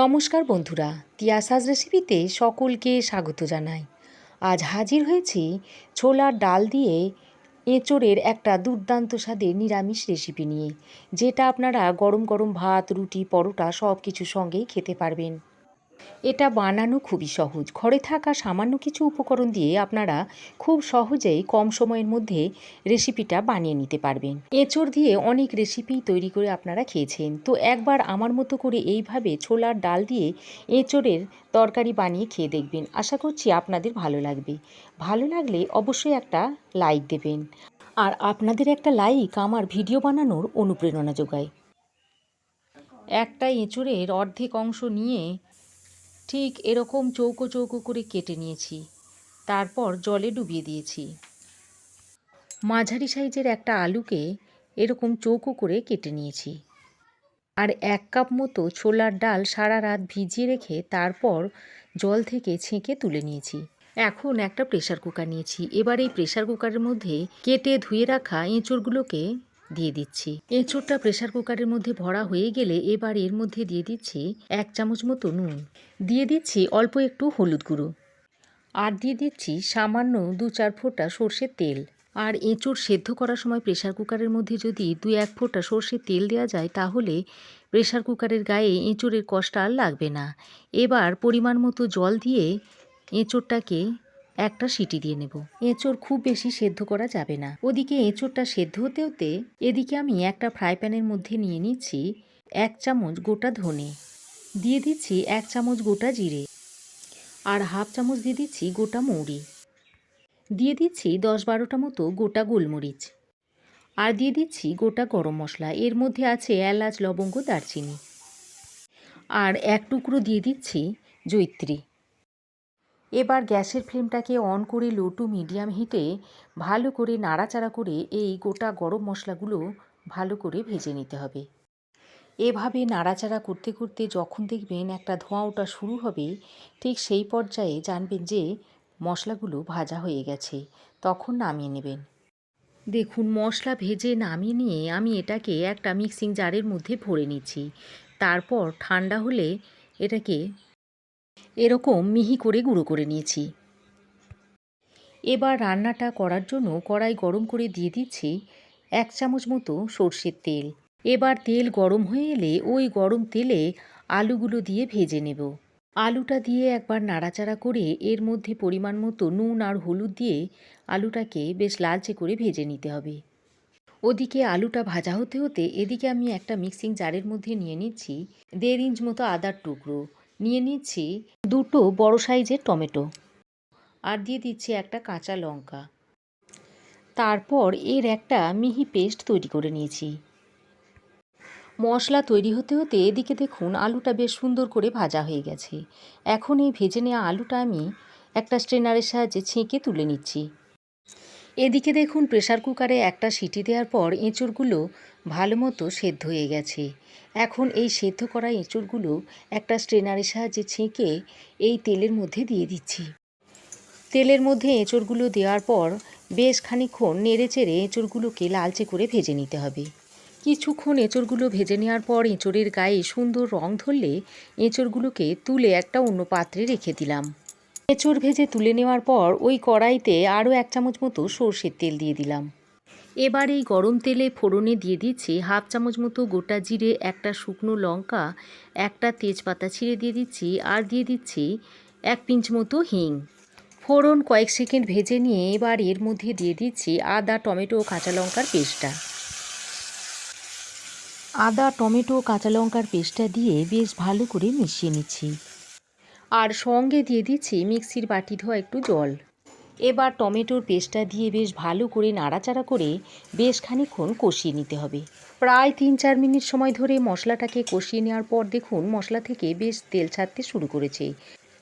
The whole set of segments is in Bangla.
নমস্কার বন্ধুরা তিয়াসাজ রেসিপিতে সকলকে স্বাগত জানাই। আজ হাজির হয়েছি ছোলার ডাল দিয়ে এঁচোড়ের একটা দুর্দান্ত স্বাদের নিরামিষ রেসিপি নিয়ে, যেটা আপনারা গরম গরম ভাত, রুটি, পরোটা সব কিছু সঙ্গেই খেতে পারবেন। এটা বানানো খুবই সহজ। ঘরে থাকা সামান্য কিছু উপকরণ দিয়ে আপনারা খুব সহজেই কম সময়ের মধ্যে রেসিপিটা বানিয়ে নিতে পারবেন। এঁচড় দিয়ে অনেক রেসিপি তৈরি করে আপনারা খেয়েছেন। তো একবার আমার মতো করে এইভাবে ছোলার ডাল দিয়ে এঁচড়ের তরকারি বানিয়ে খেয়ে দেখবেন। আশা করছি আপনাদের ভালো লাগবে। ভালো লাগলে অবশ্যই একটা লাইক দেবেন। আর আপনাদের একটা লাইক আমার ভিডিও বানানোর অনুপ্রেরণা যোগায়। একটা এঁচড়ের অর্ধেক অংশ নিয়ে ঠিক এরকম চৌকো চৌকো করে কেটে নিয়েছি। তারপর জলে ডুবিয়ে দিয়েছি। মাঝারি সাইজের একটা আলুকে এরকম চৌকো করে কেটে নিয়েছি। আর এক কাপ মতো ছোলার ডাল সারা রাত ভিজিয়ে রেখে তারপর জল থেকে ছেঁকে তুলে নিয়েছি। এখন একটা প্রেশার কুকার নিয়েছি। এবার এই প্রেশার কুকারের মধ্যে কেটে ধুয়ে রাখা এঁচড়গুলোকে দিয়ে দিচ্ছি। এঁচোড়টা প্রেশার কুকারের মধ্যে ভরা হয়ে গেলে এবার এর মধ্যে দিয়ে দিচ্ছি এক চামচ মতো নুন। দিয়ে দিচ্ছি অল্প একটু হলুদ গুঁড়ো। আর দিয়ে দিচ্ছি সামান্য দু চার ফোঁটা সর্ষের তেল। আর এঁচোড় সেদ্ধ করার সময় প্রেশার কুকারের মধ্যে যদি দু এক ফোঁটা সর্ষের তেল দেওয়া যায়, তাহলে প্রেশার কুকারের গায়ে এঁচোড়ের কষ্ট আর লাগবে না। এবার পরিমাণ মতো জল দিয়ে এঁচোড়টাকে একটা সিটি দিয়ে নেব। এঁচোড় খুব বেশি সেদ্ধ করা যাবে না। ওদিকে এঁচোড়টা সেদ্ধ হতে হতে এদিকে আমি একটা ফ্রাই প্যানের মধ্যে নিয়ে নিচ্ছি এক চামচ গোটা ধনে। দিয়ে দিচ্ছি এক চামচ গোটা জিরে আর হাফ চামচ দিয়ে দিচ্ছি গোটা মৌরি। দিয়ে দিচ্ছি দশ বারোটা মতো গোটা গোলমরিচ। আর দিয়ে দিচ্ছি গোটা গরম মশলা। এর মধ্যে আছে এলাচ, লবঙ্গ, দারচিনি। আর এক টুকরো দিয়ে দিচ্ছি জৈত্রী। এবার গ্যাসের ফ্লেমটাকে অন করে লো টু মিডিয়াম হিটে ভালো করে নাড়াচাড়া করে এই গোটা গরম মশলাগুলো ভালো করে ভেজে নিতে হবে। এভাবে নাড়াচাড়া করতে করতে যখন দেখবেন একটা ধোঁয়া ওঠা শুরু হবে, ঠিক সেই পর্যায়ে জানবেন যে মশলাগুলো ভাজা হয়ে গেছে, তখন নামিয়ে নেবেন। দেখুন, মশলা ভেজে নামিয়ে নিয়ে আমি এটাকে একটা মিক্সিং জারের মধ্যে ভরে নিচ্ছি। তারপর ঠান্ডা হলে এটাকে এরকম মিহি করে গুঁড়ো করে নিয়েছি। এবার রান্নাটা করার জন্য কড়াই গরম করে দিয়ে দিচ্ছি এক চামচ মতো সর্ষের তেল। এবার তেল গরম হয়ে এলে ওই গরম তেলে আলুগুলো দিয়ে ভেজে নেব। আলুটা দিয়ে একবার নাড়াচাড়া করে এর মধ্যে পরিমাণ মতো নুন আর হলুদ দিয়ে আলুটাকে বেশ লালচে করে ভেজে নিতে হবে। ওদিকে আলুটা ভাজা হতে হতে এদিকে আমি একটা মিক্সিং জারের মধ্যে নিয়ে নিচ্ছি দেড় ইঞ্চ মতো আদার টুকরো। নিয়ে নিচ্ছি দুটো বড় সাইজের টমেটো আর দিয়ে দিচ্ছি একটা কাঁচা লঙ্কা। তারপর এর একটা মিহি পেস্ট তৈরি করে নিয়েছি। মশলা তৈরি হতে হতে এদিকে দেখুন আলুটা বেশ সুন্দর করে ভাজা হয়ে গেছে। এখন এই ভেজে নেওয়া আলুটা আমি একটা স্ট্রেনারের সাহায্যে ছেঁকে তুলে নিচ্ছি। এদিকে দেখুন প্রেশার কুকারে একটা সিটি দেওয়ার পর এঁচড়গুলো ভালো মতো সেদ্ধ হয়ে গেছে। এখন এই সেদ্ধ করা এঁচড়গুলো একটা স্ট্রেনারের সাহায্যে ছেঁকে এই তেলের মধ্যে দিয়ে দিচ্ছি। তেলের মধ্যে এঁচড়গুলো দেওয়ার পর বেশ খানিক্ষণ নেড়ে চেড়ে এঁচড়গুলোকে লালচে করে ভেজে নিতে হবে। কিছুক্ষণ এঁচড়গুলো ভেজে নেওয়ার পর এঁচড়ের গায়ে সুন্দর রং ধরলে এঁচড়গুলোকে তুলে একটা অন্য পাত্রে রেখে দিলাম। এঁচড় ভেজে তুলে নেওয়ার পর ওই কড়াইতে আরও এক চামচ মতো সর্ষের তেল দিয়ে দিলাম। এবার এই গরম তেলে ফোড়নে দিয়ে দিচ্ছি হাফ চামচ মতো গোটা জিরে, একটা শুকনো লঙ্কা, একটা তেজপাতা ছিঁড়ে দিয়ে দিচ্ছি আর দিয়ে দিচ্ছি এক পিঞ্চ মতো হিং। ফোড়ন কয়েক সেকেন্ড ভেজে নিয়ে এবার এর মধ্যে দিয়ে দিচ্ছি আদা, টমেটো ও কাঁচা লঙ্কার পেস্টটা। আদা, টমেটো কাঁচা লঙ্কার পেস্টটা দিয়ে বেশ ভালো করে মিশিয়ে নিচ্ছি। আর সঙ্গে দিয়ে দিচ্ছি মিক্সির বাটি ধোয়া একটু জল। এবার টমেটোর পেস্টটা দিয়ে বেশ ভালো করে নাড়াচাড়া করে বেশ খানিক্ষণ কষিয়ে নিতে হবে। প্রায় তিন চার মিনিট সময় ধরে মশলাটাকে কষিয়ে নেওয়ার পর দেখুন মশলা থেকে বেশ তেল ছাড়তে শুরু করেছে।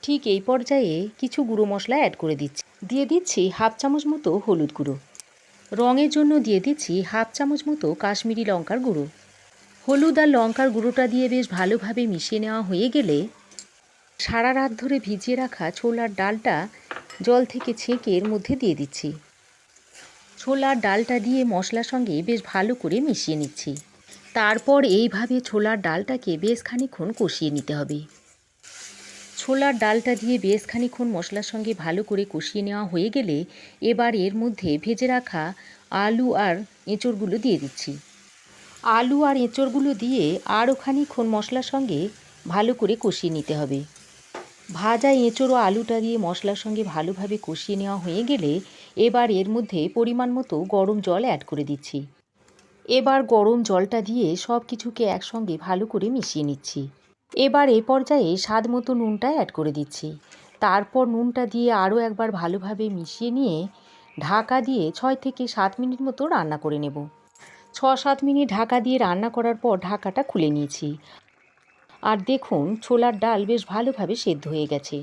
ঠিক এই পর্যায়ে কিছু গুঁড়ো মশলা অ্যাড করে দিচ্ছি। দিয়ে দিচ্ছি হাফ চামচ মতো হলুদ গুঁড়ো। রঙের জন্য দিয়ে দিচ্ছি হাফ চামচ মতো কাশ্মীরি লঙ্কার গুঁড়ো। হলুদ আর লঙ্কার গুঁড়োটা দিয়ে বেশ ভালোভাবে মিশিয়ে নেওয়া হয়ে গেলে সারা রাত ধরে ভিজিয়ে রাখা ছোলার ডালটা জল থেকে ছেঁকে এর মধ্যে দিয়ে দিচ্ছি। ছোলার ডালটা দিয়ে মশলার সঙ্গে বেশ ভালো করে মিশিয়ে নিচ্ছি। তারপর এইভাবে ছোলার ডালটাকে বেশ খানিক্ষণ কষিয়ে নিতে হবে। ছোলার ডালটা দিয়ে বেশ খানিক্ষণ মশলার সঙ্গে ভালো করে কষিয়ে নেওয়া হয়ে গেলে এবার এর মধ্যে ভেজে রাখা আলু আর এঁচড়গুলো দিয়ে দিচ্ছি। আলু আর এঁচড়গুলো দিয়ে আরও খানিক্ষণ মশলার সঙ্গে ভালো করে কষিয়ে নিতে হবে। ভাজা এঁচড় আলুটা দিয়ে মশলার সঙ্গে ভালোভাবে কষিয়ে নেওয়া হয়ে গেলে এবার এর মধ্যে পরিমাণ মতো গরম জল অ্যাড করে দিচ্ছি। এবার গরম জলটা দিয়ে সব কিছুকে একসঙ্গে ভালো করে মিশিয়ে নিচ্ছি। এবার এ পর্যায়ে স্বাদ মতো নুনটা অ্যাড করে দিচ্ছি। তারপর নুনটা দিয়ে আরও একবার ভালোভাবে মিশিয়ে নিয়ে ঢাকা দিয়ে ছয় থেকে সাত মিনিট মতো রান্না করে নেব। ছ সাত মিনিট ঢাকা দিয়ে রান্না করার পর ঢাকাটা খুলে নিয়েছি। আর দেখুন, ছোলার ডাল বেশ ভালোভাবে সেদ্ধ হয়ে গেছে।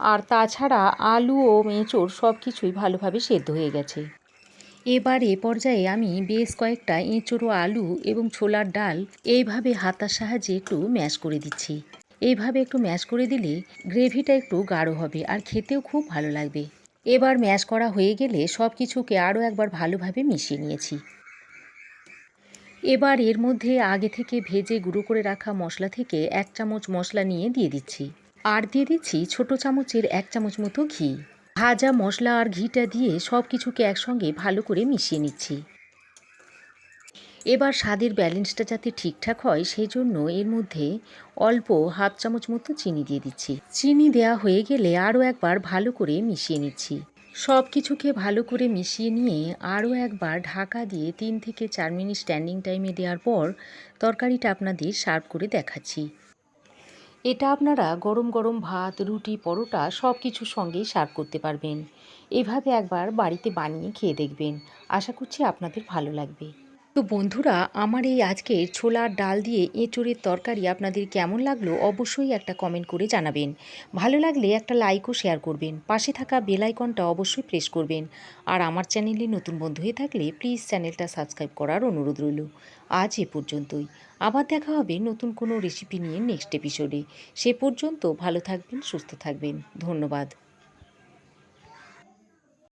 আর তাছাড়া আলু ও মেঁচোড় সব কিছুই ভালোভাবে সেদ্ধ হয়ে গেছে। এবার এ পর্যায়ে আমি বেশ কয়েকটা এঁচোড় ও আলু এবং ছোলার ডাল এইভাবে হাতার সাহায্যে একটু ম্যাশ করে দিচ্ছি। এইভাবে একটু ম্যাশ করে দিলে গ্রেভিটা একটু গাঢ় হবে আর খেতেও খুব ভালো লাগবে। এবার ম্যাশ করা হয়ে গেলে সব কিছুকে আরও একবার ভালোভাবে মিশিয়ে নিয়েছি। এবার এর মধ্যে আগে থেকে ভেজে গুঁড়ো করে রাখা মশলা থেকে এক চামচ মশলা নিয়ে দিয়ে দিচ্ছি। আর দিয়ে দিচ্ছি ছোট চামচের এক চামচ মতো ঘি। ভাজা মশলা আর ঘিটা দিয়ে সব কিছুকে একসঙ্গে ভালো করে মিশিয়ে নিচ্ছি। এবার স্বাদের ব্যালেন্সটা যাতে ঠিকঠাক হয় সেই জন্য এর মধ্যে অল্প হাফ চামচ মতো চিনি দিয়ে দিচ্ছি। চিনি দেওয়া হয়ে গেলে আরও একবার ভালো করে মিশিয়ে নিচ্ছি। সব কিছুকে ভালো করে মিশিয়ে নিয়ে আরও একবার ঢাকা দিয়ে তিন থেকে চার মিনিট স্ট্যান্ডিং টাইমে দেওয়ার পর তরকারিটা আপনাদের সার্ভ করে দেখাচ্ছি। এটা আপনারা গরম গরম ভাত, রুটি, পরোটা সব কিছুর সঙ্গেই সার্ভ করতে পারবেন। এভাবে একবার বাড়িতে বানিয়ে খেয়ে দেখবেন। আশা করছি আপনাদের ভালো লাগবে। তো বন্ধুরা, আমার এই আজকের ছোলার ডাল দিয়ে এঁচোড়ের তরকারি আপনাদের কেমন লাগল অবশ্যই একটা কমেন্ট করে জানাবেন। ভালো লাগলে একটা লাইকও শেয়ার করবেন। পাশে থাকা বেল আইকনটা অবশ্যই প্রেস করবেন। আর আমার চ্যানেলে নতুন বন্ধু হয়ে থাকলে প্লিজ চ্যানেলটা সাবস্ক্রাইব করার অনুরোধ রইল। আজ এ পর্যন্তই। আবার দেখা হবে নতুন কোনো রেসিপি নিয়ে নেক্সট এপিসোডে সে পর্যন্ত ভালো থাকবেন, সুস্থ থাকবেন। ধন্যবাদ।